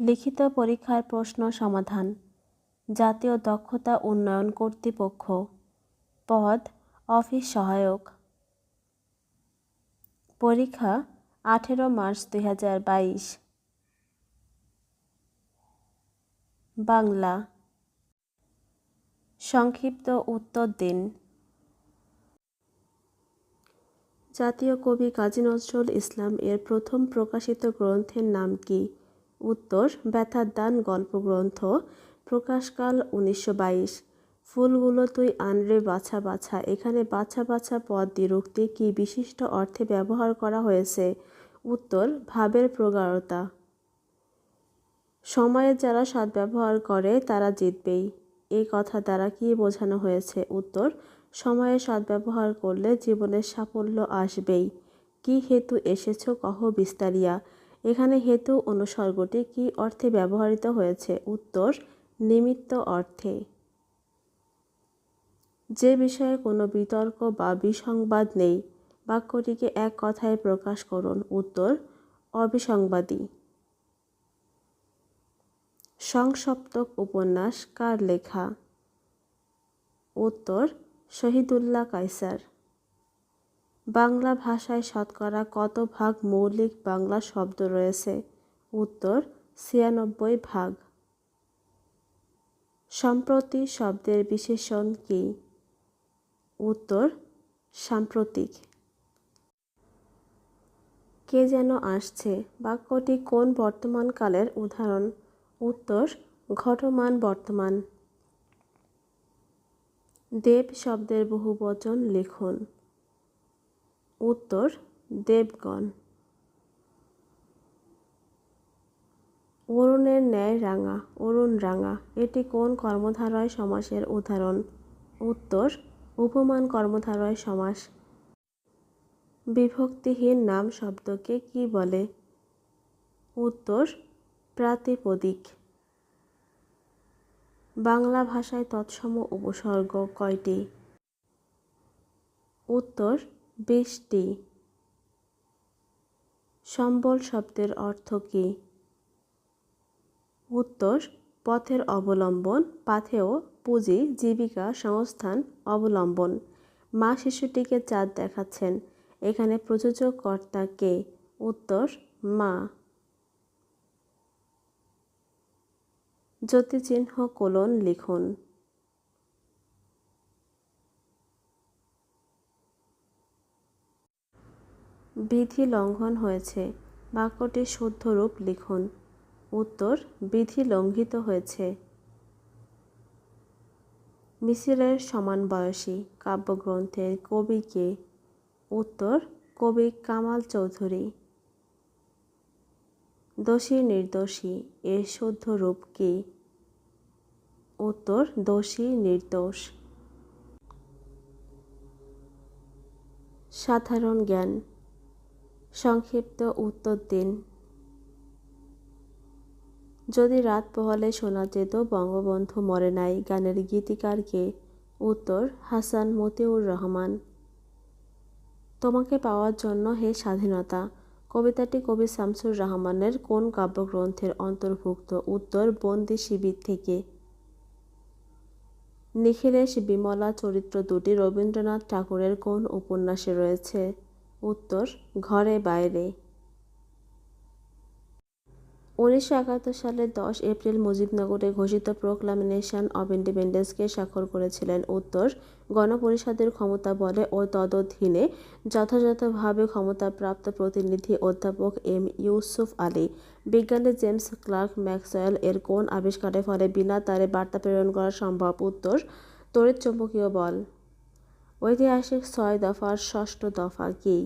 লিখিত পরীক্ষার প্রশ্ন সমাধান, জাতীয় দক্ষতা উন্নয়ন কর্তৃপক্ষ, পদ, অফিস সহায়ক। পরীক্ষা, আঠেরো মার্চ দুই হাজার বাইশ। বাংলা। সংক্ষিপ্ত উত্তর দিন। জাতীয় কবি কাজী নজরুল ইসলাম এর প্রথম প্রকাশিত গ্রন্থের নাম কি? উত্তর ব্যথার দান গল্প গ্রন্থ প্রকাশকাল উনিশশো বাইশ। ফুলগুলো তুই আনরে বাছা বাছা, এখানে বাছা বাছা পদ দ্বিরুক্তি কি বিশিষ্ট অর্থে ব্যবহার করা হয়েছে? উত্তর, ভাবের প্রগাঢ়তা। সময়ের যারা সদ্ব্যবহার করে, তারা জিতবেই। এই কথা দ্বারা কি বোঝানো হয়েছে? উত্তর সময়ের সদ্ব্যবহার করলে জীবনের সাফল্য আসবেই। কি হেতু এসেছ কহ বিস্তারিয়া। এখানে হেতু অনুসর্গটি কি অর্থে ব্যবহৃত হয়েছে? উত্তর, নিমিত্ত অর্থে। যে বিষয়ে কোনো বিতর্ক বা বিসংবাদ নেই, বাক্যটিকে এক কথায় প্রকাশ করুন। উত্তর, অবিসংবাদী। সংসপ্তক উপন্যাস, কার লেখা? উত্তর, শহীদুল্লাহ কাইসার বাংলা ভাষায় শতকরা কত ভাগ মৌলিক বাংলা শব্দ রয়েছে? উত্তর, ছিয়ানব্বই ভাগ। সম্প্রতি শব্দের বিশেষণ কি? উত্তর, সাম্প্রতিক। কে যেন আসছে বাক্যটি কোন বর্তমানকালের উদাহরণ? উত্তর, ঘটমান বর্তমান। দেব শব্দের বহুবচন লিখুন। উত্তর, দেবগণ। অরুণের ন্যায় রাঙা, অরুণ রাঙা, এটি কোন কর্মধারয় সমাসের উদাহরণ? উত্তর, উপমান কর্মধারয় সমাস। বিভক্তিহীন নাম শব্দকে কি বলে? উত্তর, প্রাতিপদিক। বাংলা ভাষায় তৎসম উপসর্গ কয়টি? উত্তর বিশটি। সম্বল শব্দের অর্থ কী? উত্তর, পথের অবলম্বন পাথেও পুঁজি, জীবিকা, সংস্থান, অবলম্বন। মা শিশুটিকে চাঁদ দেখাচ্ছেন। এখানে প্রযোজক কর্তা কে? উত্তর, মা। জ্যোতিচিহ্ন, কোলন লিখুন। বিধি লঙ্ঘন হয়েছে। বাক্যটির শুদ্ধ রূপ লিখুন। উত্তর, বিধি লঙ্ঘিত হয়েছে। মিছিলের সমান বয়সী কাব্যগ্রন্থের কবি কে? উত্তর, কবি কামাল চৌধুরী। দোষী নির্দোষী এর শুদ্ধ রূপ কি? উত্তর, দোষী নির্দোষ। সাধারণ জ্ঞান। সংক্ষিপ্ত উত্তর দিন। যদি রাত পোহালে শোনা যেত, বঙ্গবন্ধু মরে নাই গানের গীতিকারকে, উত্তর, হাসান মতিউর রহমান। তোমাকে পাওয়ার জন্য হে স্বাধীনতা, কবিতাটি কবি শামসুর রহমানের কোন কাব্যগ্রন্থের অন্তর্ভুক্ত? উত্তর, বন্দি শিবির থেকে। নিখিলেশ বিমলা চরিত্র দুটি রবীন্দ্রনাথ ঠাকুরের কোন উপন্যাসে রয়েছে? উত্তর, ঘরে বাইরে। উনিশশো একাত্তর সালের দশ এপ্রিল মুজিবনগরে ঘোষিত প্রোক্লামিনেশন অব ইন্ডিপেন্ডেন্সকে স্বাক্ষর করেছিলেন। উত্তর, গণপরিষদের ক্ষমতা বলে ও তদধীনে যথাযথভাবে ক্ষমতাপ্রাপ্ত প্রতিনিধি অধ্যাপক এম ইউসুফ আলী। বিজ্ঞানী জেমস ক্লার্ক ম্যাক্সওয়েল এর কোন আবিষ্কারের ফলে বিনা তারে বার্তা প্রেরণ করা সম্ভব? উত্তর, তড়িৎ চৌম্বকীয় বল। ঐতিহাসিক ছয় দফার ষষ্ঠ দফা কী?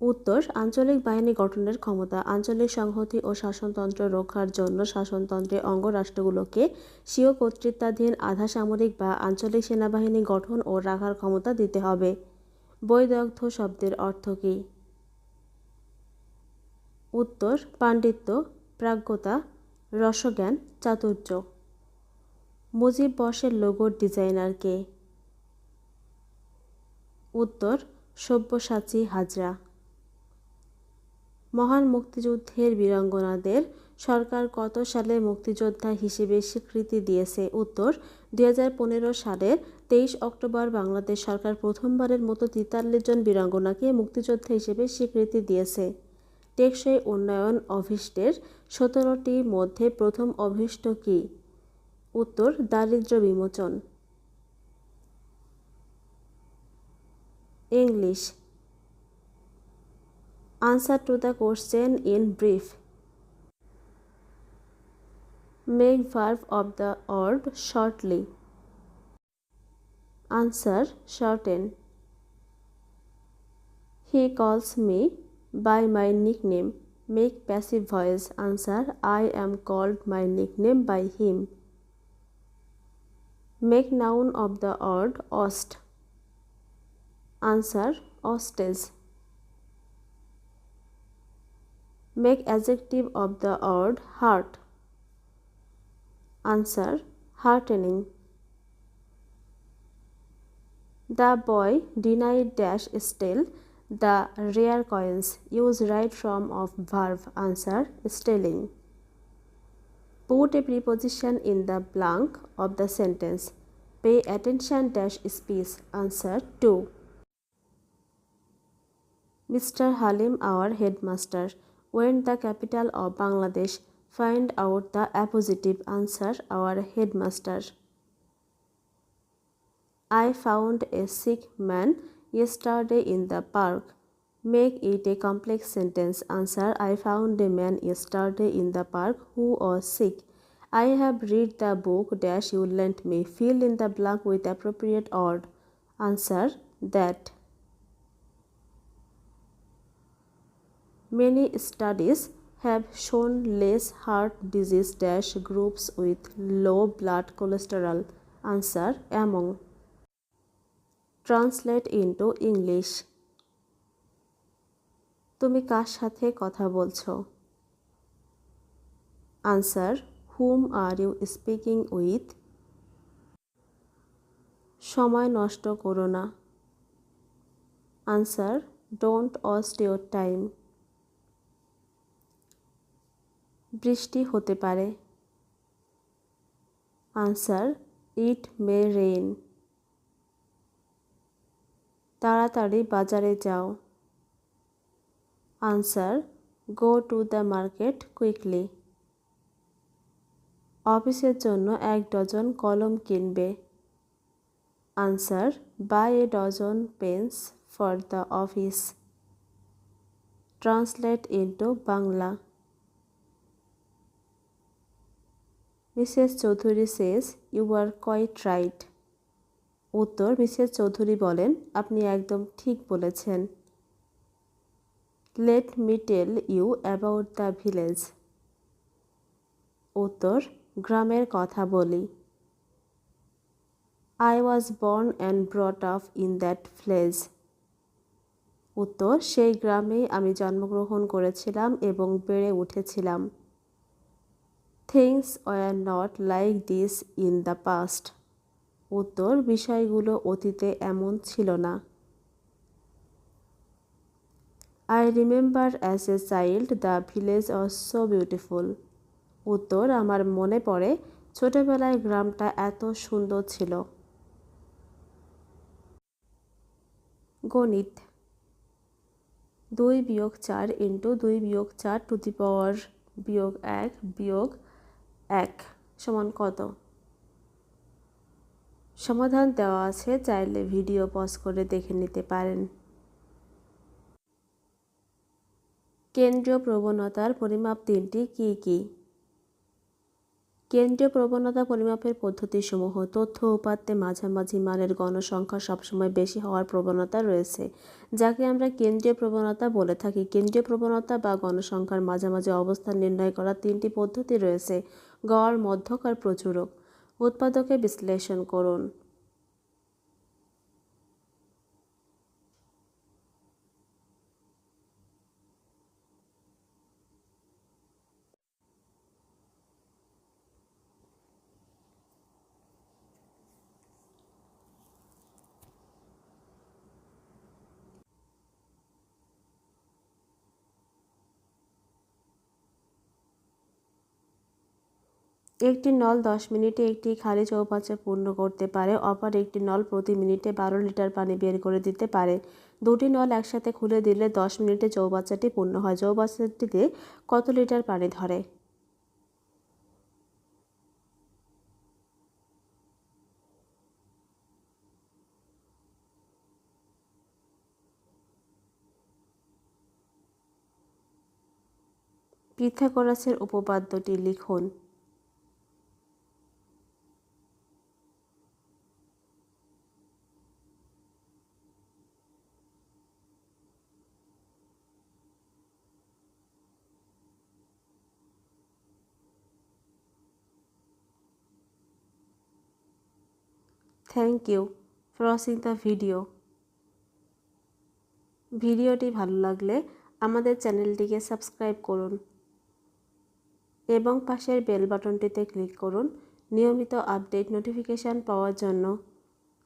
উত্তর, আঞ্চলিক বাহিনী গঠনের ক্ষমতা, আঞ্চলিক সংহতি ও শাসনতন্ত্র রক্ষার জন্য শাসনতন্ত্রের অঙ্গরাষ্ট্রগুলোকে স্বীয় কর্তৃত্বাধীন আধা সামরিক বা আঞ্চলিক সেনাবাহিনী গঠন ও রাখার ক্ষমতা দিতে হবে। বৈদগ্ধ শব্দের অর্থ কী? উত্তর, পাণ্ডিত্য, প্রাজ্ঞতা, রসজ্ঞান, চাতুর্য। মুজিব বর্ষের লোগোর ডিজাইনার কে উত্তর, সব্যসাচী হাজরা। মহান মুক্তিযুদ্ধের বীরাঙ্গনাদের সরকার কত সালে মুক্তিযোদ্ধা হিসেবে স্বীকৃতি দিয়েছে? উত্তর দু হাজার পনেরো সালের তেইশ অক্টোবর বাংলাদেশ সরকার প্রথমবারের মতো তেতাল্লিশ জন বীরাঙ্গনাকে মুক্তিযোদ্ধা হিসেবে স্বীকৃতি দিয়েছে। টেকসই উন্নয়ন অভিষ্টের সতেরোটি মধ্যে প্রথম অভিষ্ট কী? উত্তর, দারিদ্র্য বিমোচন। English. Answer to the question in brief. Make verb of the word shortly. Answer, shorten. He calls me by my nickname. Make passive voice answer I am called my nickname by him. Make noun of the word ost. Answer ostage. Make adjective of the word heart. Answer heartening. The boy denied dash still the rare coins. Use right form of verb. Answer stealing. Put a preposition in the blank of the sentence. Pay attention dash speech. Answer 2. Mr. Halim, our headmaster, went the capital of Bangladesh. Find out the appositive answer. Our headmaster. I found a sick man yesterday in the park. Make it a complex sentence. Answer I found a man yesterday in the park who was sick. I have read the book dash you lent me. Fill in the blank with appropriate word. Answer that. Many studies have shown less heart disease dash groups with low blood cholesterol. Answer among. Translate into English. তুমি কার সাথে কথা বলছো? Answer whom are you speaking with সময় নষ্ট করো না। Answer don't waste your time বৃষ্টি হতে পারে। আনসার ইট মে রেইন তাড়াতাড়ি বাজারে যাও। Answer go to the market quickly অফিসের জন্য এক ডজন কলম কিনবে। Answer buy a dozen pens for the office translate into Bangla. Mrs Chowdhury says you are quite right উত্তর মিসেস চৌধুরী বলেন, আপনি একদম ঠিক বলেছেন। Let me tell you about the village উত্তর, গ্রামের কথা বলি। I was born and brought up in that place উত্তর, সেই গ্রামেই আমি জন্মগ্রহণ করেছিলাম এবং বেড়ে উঠেছিলাম। Things were not like this in the past উত্তর, বিষয়গুলো অতীতে এমন ছিল না। I remember as a child the village was so beautiful উত্তর, আমার মনে পড়ে, ছোটবেলায় গ্রামটা এত সুন্দর ছিল। গণিত। দুই বিয়োগ চার ইন্টু দুই বিয়োগ চার টু দি পাওয়ার বিয়োগ এক বিয়োগ এক সমান কত? সমাধান দেওয়া আছে, চাইলে ভিডিও পজ করে দেখে নিতে পারেন। কেন্দ্রীয় প্রবণতার পরিমাপ তিনটি কি কি? কেন্দ্রীয় প্রবণতা পরিমাপের পদ্ধতিসমূহ, তথ্য উপাত্তে মাঝামাঝি মানের গণসংখ্যা সবসময় বেশি হওয়ার প্রবণতা রয়েছে, যাকে আমরা কেন্দ্রীয় প্রবণতা বলে থাকি। কেন্দ্রীয় প্রবণতা বা গণসংখ্যার মাঝামাঝি অবস্থান নির্ণয় করার তিনটি পদ্ধতি রয়েছে, গড়, মধ্যক আর প্রচুরক। উৎপাদকে বিশ্লেষণ করুন। একটি নল দশ মিনিটে একটি খালি চৌবাচ্চা পূর্ণ করতে পারে, অপর একটি নল প্রতি মিনিটে বারো লিটার পানি বের করে দিতে পারে। দুটি নল একসাথে খুলে দিলে দশ মিনিটে চৌবাচ্চাটি পূর্ণ হয়। চৌবাচ্চাটিতে কত লিটার পানি ধরে? পিথাগোরাসের উপপাদ্যটি লিখুন। Thank you for watching the video ভিডিওটি ভালো লাগলে আমাদের চ্যানেলটিকে সাবস্ক্রাইব করুন এবং পাশের বেল বাটনটিতে ক্লিক করুন। নিয়মিত আপডেট নোটিফিকেশান পাওয়ার জন্য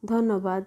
ধন্যবাদ।